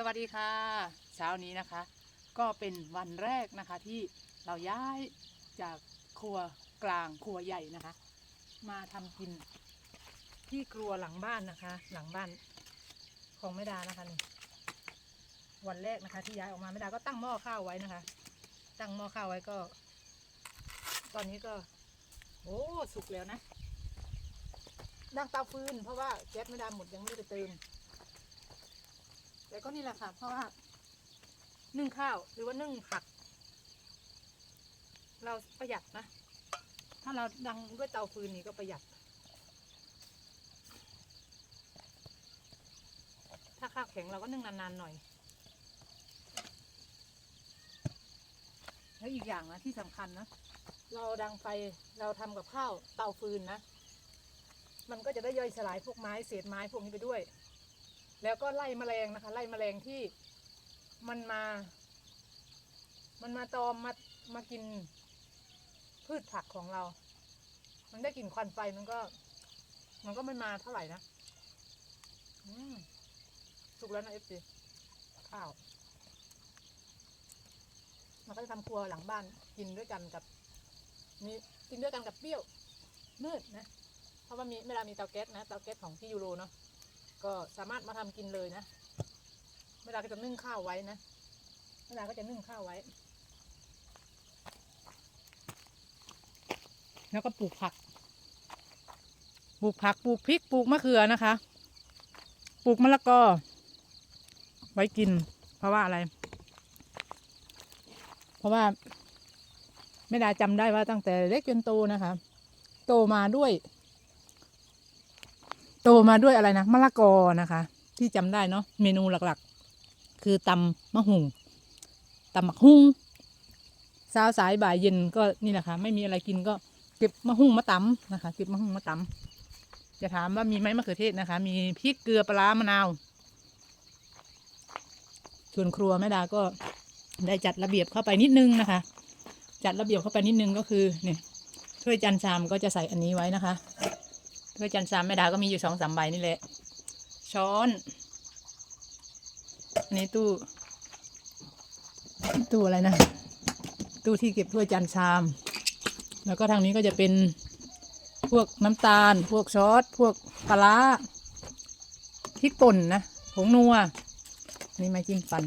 สวัสดีค่ะเช้านี้นะคะ ก็เป็นวันแรกนะคะที่เราย้ายจากครัวกลางครัวใหญ่นะคะ มาทำกินที่ครัวหลังบ้านนะคะ หลังบ้านของแม่ดานะคะนี่วันแรกนะคะ ที่ย้ายออกมาแม่ดาก็ตั้งหม้อข้าวไว้นะคะ ตั้งหม้อข้าวไว้ก็ ตอนนี้ก็โอ้สุกแล้วนะดังเตาฟืนเพราะว่าแก๊สแม่ดาหมดยังไม่ได้ไปเติม แต่ก็นี่แหละค่ะ เพราะว่านึ่งข้าวหรือว่านึ่งผัก เราประหยัดนะ ถ้าเราดังด้วยเตาฟืนนี่ก็ประหยัด ถ้าข้าวแข็งเราก็นึ่งนานๆหน่อย แล้วอีกอย่างนะที่สำคัญนะ เราดังไฟเราทำกับข้าวเตาฟืนนะ มันก็จะได้ย่อยสลายพวกไม้เศษไม้พวกนี้ไปด้วย แล้วก็ไล่แมลงนะคะ ไล่แมลงที่มันมา มันมาตอมมามากินพืชผักของเรา มันได้กลิ่นควันไฟมันก็ มันก็ไม่มาเท่าไหร่นะสุกแล้วนะเอฟซีข้าวมันก็จะทำครัวหลังบ้านกินด้วยกันกับมีกินด้วยกันกับเปรี้ยวมืดนะ เพราะว่ามีเวลามีเตาแก๊สนะเตาแก๊สของพี่ยูโรเนาะ ก็สามารถมาทำกินเลยนะ เวลาก็จะนึ่งข้าวไว้นะ เวลาก็จะนึ่งข้าวไว้ แล้วก็ปลูกผัก ปลูกผัก ปลูกพริก ปลูกมะเขือนะคะ ปลูกมะละกอ ไว้กิน เพราะว่าอะไร เพราะว่าไม่ได้จำได้ว่าตั้งแต่เล็กจนโตนะคะ โตมาด้วย ตมาด้วยอะไรนะมะละกอนะคะ ที่จำได้เนาะเมนูหลักๆ คือตำมะหุงตำมะฮุ่งเช้าสายบ่ายเย็นก็นี่แหละค่ะไม่มีอะไรกินก็เก็บมะฮุ่งมาตำนะคะเก็บมะฮุ่งมาตำจะถามว่ามีไหมมะเขือเทศนะคะ มีพริกเกลือปลาร้ามะนาวส่วนครัวแม่ดาก็ได้จัดระเบียบเข้าไปนิดนึงนะคะ จัดระเบียบเข้าไปนิดนึงก็คือเนี่ยถ้วยจานชามก็จะใส่อันนี้ไว้นะคะ ถ้วยจันทร์สามแม่ดาก็มีอยู่สองสามใบนี่แหละ ช้อนอันนี้ตู้ ตู้อะไรนะ ตู้ที่เก็บถ้วยจานชาม แล้วก็ทางนี้ก็จะเป็นพวกน้ำตาล พวกซอสพวกปลาพริกป่นนะผงนัวนี่ไม่จิ้มฟัน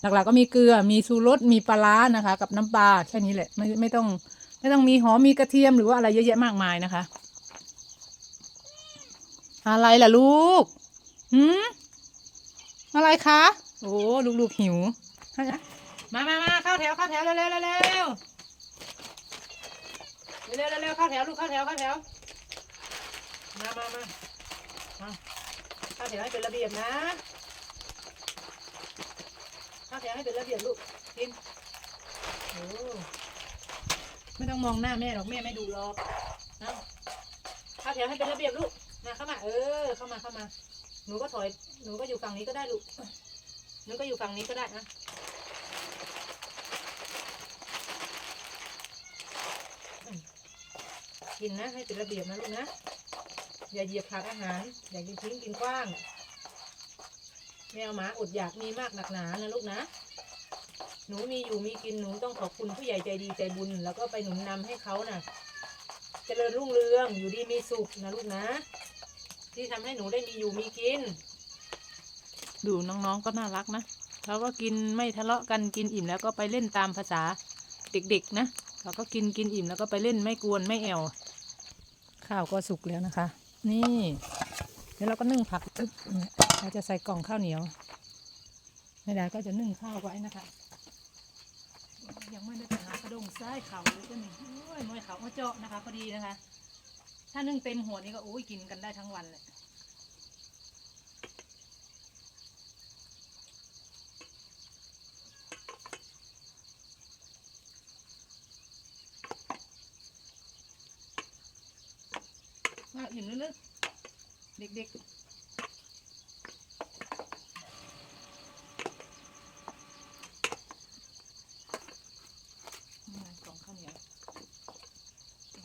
หลักๆก็มีเกลือมีซูรสมีปลาร้านะคะ กับน้ำปลาแค่นี้แหละไม่ไม่ต้องไม่ต้องมีหอมมีกระเทียมหรือว่าอะไรเยอะแยะมากมายนะคะ อะไรล่ะลูกหืมอะไรคะ โอ้ลูกๆหิว มามามาเข้าแถวเข้าแถวเร็วเร็วเร็วเร็วเร็วเร็วเร็วเข้าแถวลูกเข้าแถวเข้าแถว มามามามาเข้าแถวให้เป็นระเบียบนะเข้าแถวให้เป็นระเบียบลูกกินโอ้ไม่ต้องมองหน้าแม่หรอกแม่ไม่ดูหรอกนะเข้าแถวให้เป็นระเบียบลูก มาเข้ามา เออ เข้ามาเข้ามา หนูก็ถอย หนูก็อยู่ฝั่งนี้ก็ได้ลูก หนูก็อยู่ฝั่งนี้ก็ได้นะกินนะ ให้เป็นระเบียบนะลูกนะ อย่าเหยียบผักอาหาร อย่ากินทิ้งกินกว้างแมวหมาอดอยากมีมากหนักหนานะลูกนะ หนูมีอยู่มีกินหนูต้องขอบคุณผู้ใหญ่ใจดีใจบุญ แล้วก็ไปหนุนนำให้เขาน่ะ เจริญรุ่งเรืองอยู่ดีมีสุขนะลูกนะ ที่ทำให้หนูได้มีอยู่มีกิน ดูน้องๆก็น่ารักนะเขาก็กินไม่ทะเลาะกันกินอิ่มแล้วก็ไปเล่นตามภาษาเด็กๆนะเขาก็กินกินอิ่มแล้วก็ไปเล่นไม่กวนไม่แอวข้าวก็สุกแล้วนะคะ นี่เดี๋ยวเราก็นึ่งผักปึ๊บเนี่ยเราจะใส่กล่องข้าวเหนียวแม่ดาก็จะนึ่งข้าวไว้นะคะ ยังไม่ได้ไปหากระดงซ้ายเขาเลยก็นี่โอ้ยมวยเขามาเจาะนะคะพอดีนะคะ ถ้านึ่งเต็มหัวนี่ก็โอ้ยกินกันได้ทั้งวันเลยว่าอิ่มลึกๆเด็กๆ นี่ไงกล่องข้าวเหนียวไป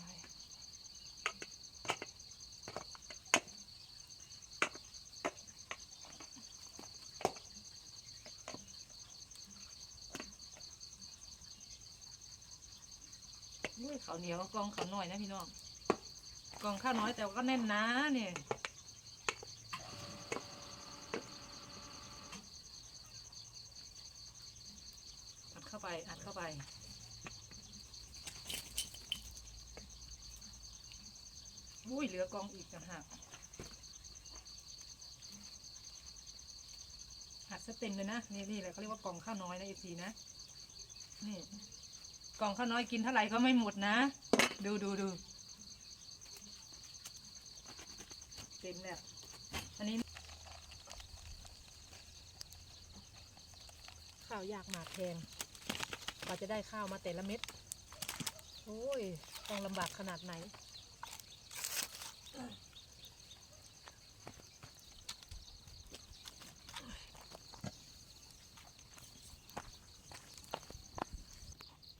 ย ข้าวเหนียวกองข้าวน้อยนะพี่น้องกองข้าวน้อยแต่ว่าก็แน่นนะเนี่ยอัดเข้าไปอัดเข้าไปอุ้ยเหลือกองอีกต่างหากหัดสเต็มเลยนะนี่นี่แหละเขาเรียกว่ากองข้าวน้อยนะเอซีนะนี่ กล่องข้าวน้อยกินเท่าไหร่ก็ไม่หมดนะ ดูดูดูเต็มแล้วอันนี้ ข้าวยากหมากแพงกว่าจะได้ข้าวมาแต่ละเม็ด โอ้ย ต้องลำบากขนาดไหน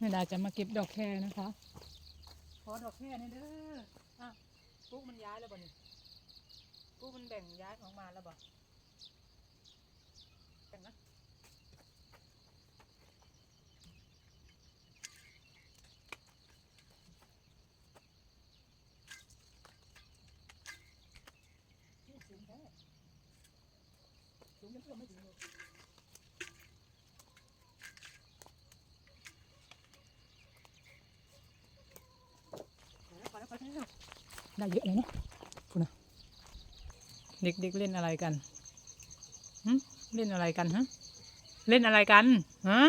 แม่ดาจะมาเก็บดอกแครนะคะขอดอกแค่นี้เด้ออะปุ๊กมันย้ายแล้วบ่นี่ปุ๊กมันแบ่งย้ายออกมาแล้วบ่แบ่งนะสูงแท้สูงยังเพื่อไม่ถึงเลยพอแล้วพอแล้วพอแล้ว ได้เยอะเลยเนะคุณนะเด็กๆเล่นอะไรกันเล่นอะไรกันฮะ เล่นอะไรกันฮะ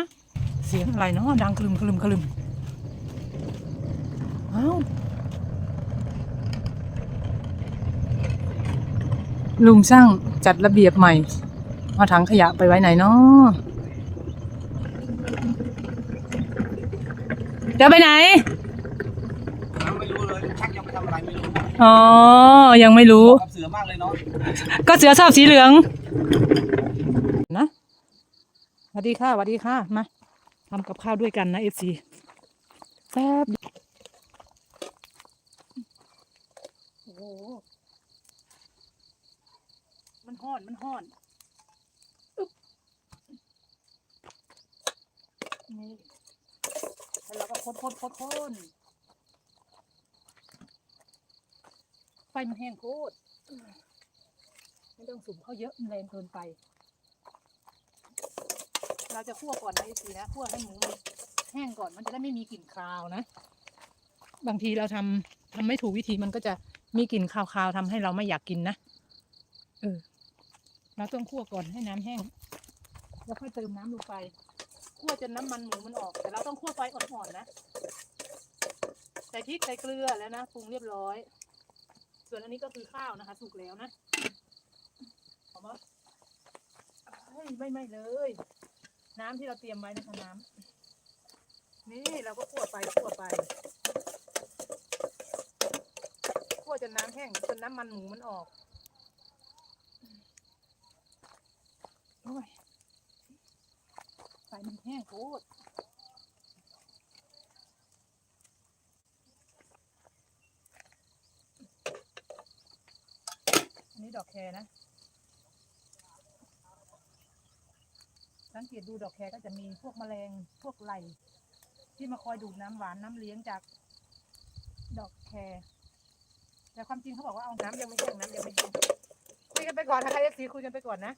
เสียงอะไรเนาะดังคลึมคลึมคลึมเอ้าลุงช่างจัดระเบียบใหม่เอาถังขยะไปไว้ไหนเนาะจะไปไหน ไม่รู้เลยชักยังไม่ทำ อะไรไม่รู้อ๋อ ยังไม่รู้ กับเสือมากเลยเนาะก็เสือชอบสีเหลือง นะสวัสดีค่ะสวัสดีค่ะ มาทำกับข้าวด้วยกันนะเอฟซีแซ่บโอ้โหมันห้อน มันห้อนอึ๊บนี่แล้วเราก็คนคนคนคน ฟมันแห้งโคตรไม่ต้องสุ่มเขาเยอะมันแรงเกินไป เราจะคั่วก่อนนะไอซีนะคั่วให้หมูมันแห้งก่อนมันจะได้ไม่มีกลิ่นคาวนะ บางทีเราทำทำไม่ถูกวิธีมันก็จะมีกลิ่นคาวๆทำให้เราไม่อยากกินนะเออเราต้องคั่วก่อนให้น้ำแห้ง แล้วค่อยเติมน้ำลงไปคั่วจนน้ำมันหมูมันออก แต่เราต้องคั่วไฟอ่อนๆนะ ใส่พริกใส่เกลือแล้วนะปรุงเรียบร้อย ส่วนอันนี้ก็คือข้าวนะคะ สุกแล้วนะหอมปะไม่ไม่เลย น้ำที่เราเตรียมไว้นะคะน้ำนี่เราก็คั่วไปคั่วไปคั่วจนน้ำแห้งจนน้ำมันหมูมันออกโอ้ยไฟมันแห้งโคตรอันนี้ ดอกแครนะ สังเกตดูดอกแครก็จะมีพวกแมลงพวกไหลที่มาคอยดูดน้ำหวานน้ำเลี้ยงจากดอกแครแต่ความจริงเขาบอกว่าเอาน้ำยังไม่แห้งน้ำยังไม่แห้งคุยกันไปก่อนนะคะเอฟซีคุยกันไปก่อนนะ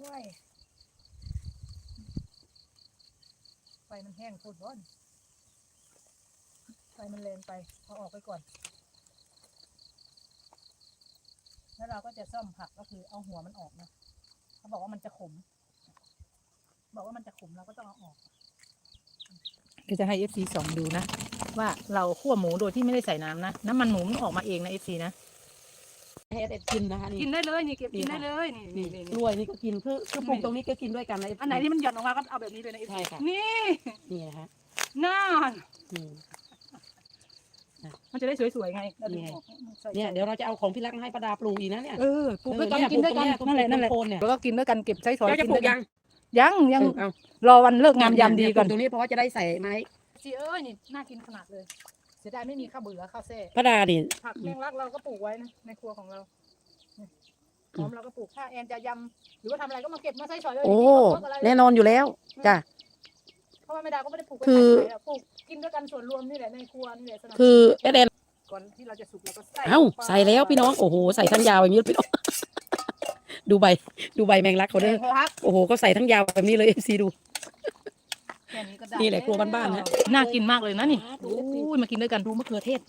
ห้วยไฟมันแห้งโคตรร้อนไฟมันแรงไปเอาออกไปก่อน แล้วเราก็จะซ่อมผักก็คือเอาหัวมันออกนะเขาบอกว่ามันจะขม บอกว่ามันจะขมเราก็ต้องเอาออกก็จะให้เอฟซีสองดูนะ ว่าเราคั่วหมูโดยที่ไม่ได้ใส่น้ำนะ น้ำมันหมูมันออกมาเองนะเอฟซีนะให้เอ็ดกินนะคะนี่กินได้เลยนี่เก็บกินนี่ได้ค่ะเลยนี่นี่นี่กนี่ล้วยนี่ก็กินคือคือปลูกตรงนี้ก็กินด้วยกันนะอันไหนที่มันหย่อนออกมาก็เอาแบบนี้เลยนะใช่ค่ะ นี่นี่นะคะน่าอืม มันจะได้สวยๆไงเราดึงนี่ไงออกใส่เนี่ยเดี๋ยวเราจะเอาของพี่รักมาให้ประดาปลูกอีกนะเนี่ยเออปลูกด้วยกันเออกินด้วยกันเนี่ยนั่นแหละนั่นแหละปลูกโคนเนี่ยแล้วก็กินด้วยกันเก็บใช้สอยเราจะกินปลูด้วยกกัยันงยังยังเออเอารอวันเลิกงามยามดีก่อนปลูตรงนี้เพราะว่าจะได้ใส่ไม้จีเอ้ยนี่น่ากินขนาดเลยเสียดายไม่มีข้าวเบื่อข้าวแซ่ประดานี่ ผักแมงลักเราก็ปลูกไว้นะในครัวของเราเนี่ยหอมเราก็ปลูกถ้าแอนจะยำหรือว่าทำอะไรก็มาเก็บมาใส่สอยเลยโอ้ไม่ต้องพกอะไรเลยแน่นอนอยู่แล้วจ้ะ เพราะว่าแม่ดาก็ไม่ได้ปลูกไว้คือ ขายอะปลูกกินด้วยกันส่วนรวมนี่แหละในครัวนี่แหละสนับสนุนคือเอเดนก่อนที่เราจะสุกเราก็ใส่เอ้าลงไปใส่แล้วพี่น้องโอ้โหใส่ทั้งยาวแบบนี้เลยพี่น้อง ดูใบดูใบแมงลักเขาแกเด้งอพักโอ้โหก็ใส่ทั้งยาวแบบนี้เลยเอฟซีดู แค่นี้ก็ได้นี่แหละครัวบ้านๆนะน่ากินมากเลยนะนี่โอ้ยมากินด้วยกันดูมะเขือเทศ